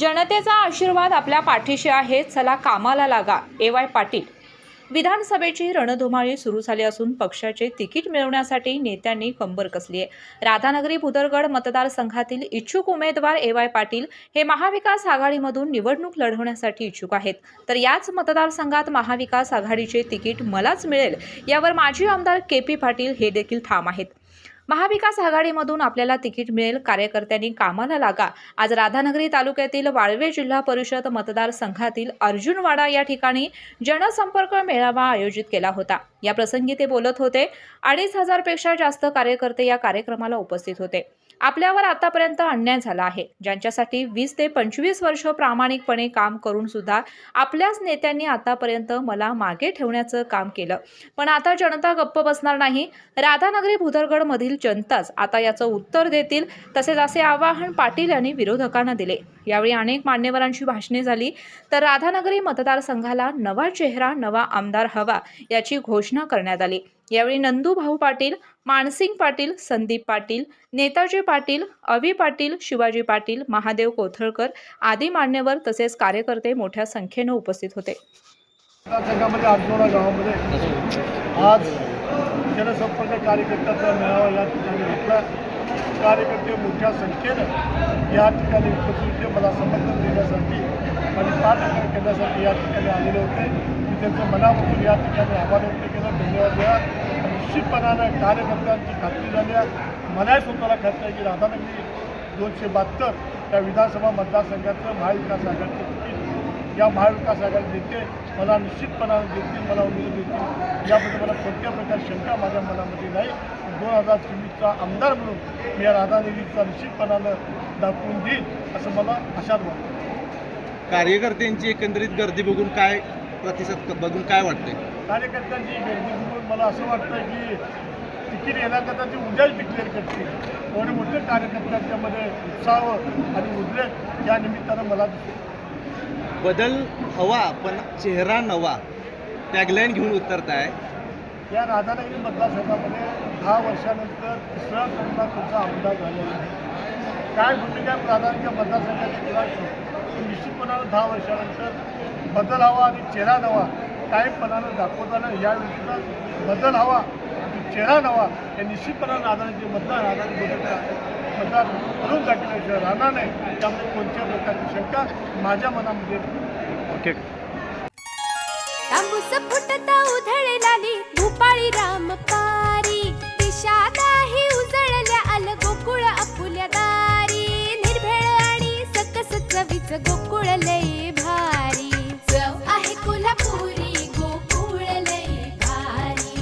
जनतेचा आशीर्वाद आपल्या पाठीशी आहे चला कामाला लागा ए वाय पाटील. विधानसभेची रणधुमाळी सुरू झाली असून पक्षाचे तिकीट मिळवण्यासाठी नेत्यांनी कंबर कसली आहे. राधानगरी भुदरगड मतदारसंघातील इच्छुक उमेदवार ए वाय पाटील हे महाविकास आघाडीमधून निवडणूक लढवण्यासाठी इच्छुक आहेत. तर याच मतदारसंघात महाविकास आघाडीचे तिकीट मलाच मिळेल यावर माजी आमदार के पी पाटील हे देखील ठाम आहेत. महाविकास आघाडीमधून आपल्याला तिकीट मिळेल. कार्यकर्त्यांनी कामाला लागा. आज राधानगरी तालुक्यातील वाळवे जिल्हा परिषद मतदारसंघातील अर्जुनवाडा या ठिकाणी जनसंपर्क मेळावा आयोजित केला होता. या प्रसंगी ते बोलत होते. अडीच हजारपेक्षा जास्त कार्यकर्ते या कार्यक्रमाला उपस्थित होते. आपल्यावर आतापर्यंत अन्याय झाला आहे. ज्यांच्यासाठी वीस ते पंचवीस वर्ष प्रामाणिकपणे काम करून सुद्धा आपल्याच नेत्यांनी आतापर्यंत मला मागे ठेवण्याचं काम केलं. पण आता जनता गप्प बसणार नाही. राधानगरी भुदरगडमधील जनताच आता याचं उत्तर देतील तसेच असे आवाहन पाटील यांनी विरोधकांना दिले. यावेळी अनेक मान्यवरांची भाषणे झाली. तर राधानगरी मतदारसंघाला नवा चेहरा नवा आमदार हवा याची घोषणा करण्यात आली. यावेळी नंदू भाऊ पाटील मानसिंग पाटील संदीप पाटील नेताजी पाटील अवी पाटील शिवाजी पाटील महादेव कोथळकर आदी मान्यवर तसेच कार्यकर्ते मोठ्या संख्येनं उपस्थित होते. मतदारसंघामध्ये आजोळा गावामध्ये आज जनसंपर्क कार्यकर्त्याचा मेळावा या ठिकाणी घेतला. कार्यकर्ते मोठ्या संख्येनं या ठिकाणी उपस्थित मला समर्थन देण्यासाठी आणि पाठबळ करण्यासाठी या ठिकाणी आलेले होते. त्यांचं मनापासून या ठिकाणी आभार व्यक्त केलं. धन्यवाद द्या. निश्चितपणानं कार्यकर्त्यांची खात्री झाल्या मलाही स्वतःला खात्री आहे की राधानगरी दोनशे बहात्तर त्या विधानसभा मतदारसंघाचं महाविकास आघाडीचे तिकीट या महाविकास आघाडी देते. मला निश्चितपणानं देतील मला उमेदवार देतील. याबद्दल मला कोणत्या प्रकारे शंका माझ्या मनामध्ये नाही. दोन हजार चोवीसचा आमदार म्हणून मी या राधानगरीचा निश्चितपणानं दाखवून देईल असं मला आशाद वाटतं. कार्यकर्त्यांची एकंदरीत गर्दी बघून काय प्रतिसाद बघून काय वाटतंय? कार्यकर्त्यांची गर्दी बघून मला असं वाटतं की तिकीट येण्याकरता ते उद्याच डिक्लेअर करतील. एवढे मोठे कार्यकर्त्यांच्यामध्ये उत्साह आणि उद्रेक या निमित्तानं मला दिसतो बदल हवा पण चेहरा नवा. टॅगलाईन घेऊन उतरताय. या राधानगरी मतदारसंघामध्ये दहा वर्षानंतर तिसरा क्रमांक तुमचा आमदार झालेला आहे. काय भूमिका प्राधान्य मतदारसंघाची पण निश्चितपणानं दहा वर्षानंतर बदल हवा आणि चेहरा नवा. कायमपणानं दाखवताना यावेळी सुद्धा बदल हवा आणि चेहरा नवा हे निश्चितपणानं राधानगरी मतदार राधानगरी मतदार मतदार करून दाखवल्याशिवाय राहणार नाही. त्यामुळे कोणत्या प्रकारची शंका माझ्या मनामध्ये नाही. ओके. तांबूस फुटता उधळलाली भूपाळी राम पारी दिशादाही उजळल्या आल गोकुळ आपुल्या दारी. निर्भेळ आणि सकस चवीच गोकुळ लय.